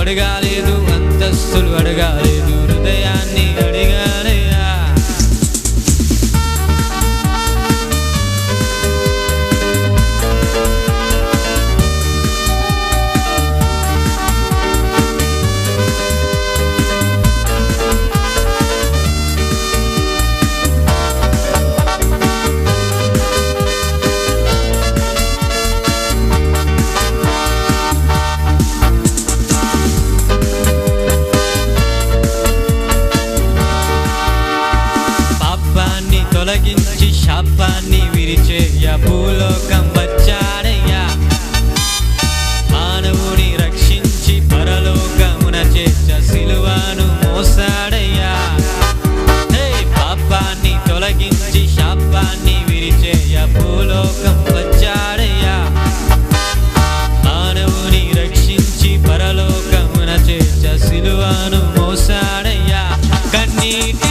అడగాలేదు అంతస్తులు అడగాలేదు హృదయాన్ని భూలోకం వచ్చాడయ్యా. మానవుని రక్షించి పరలోకమున చేర్చ సిలువను మోసాడయ్యా. పాపాన్ని తొలగించి శాపాన్ని విరిచేయ భూలోకం వచ్చాడయ్యా. మానవుని రక్షించి పరలోకమున చేర్చ సిలువను మోసాడయ్యా. కన్నీటి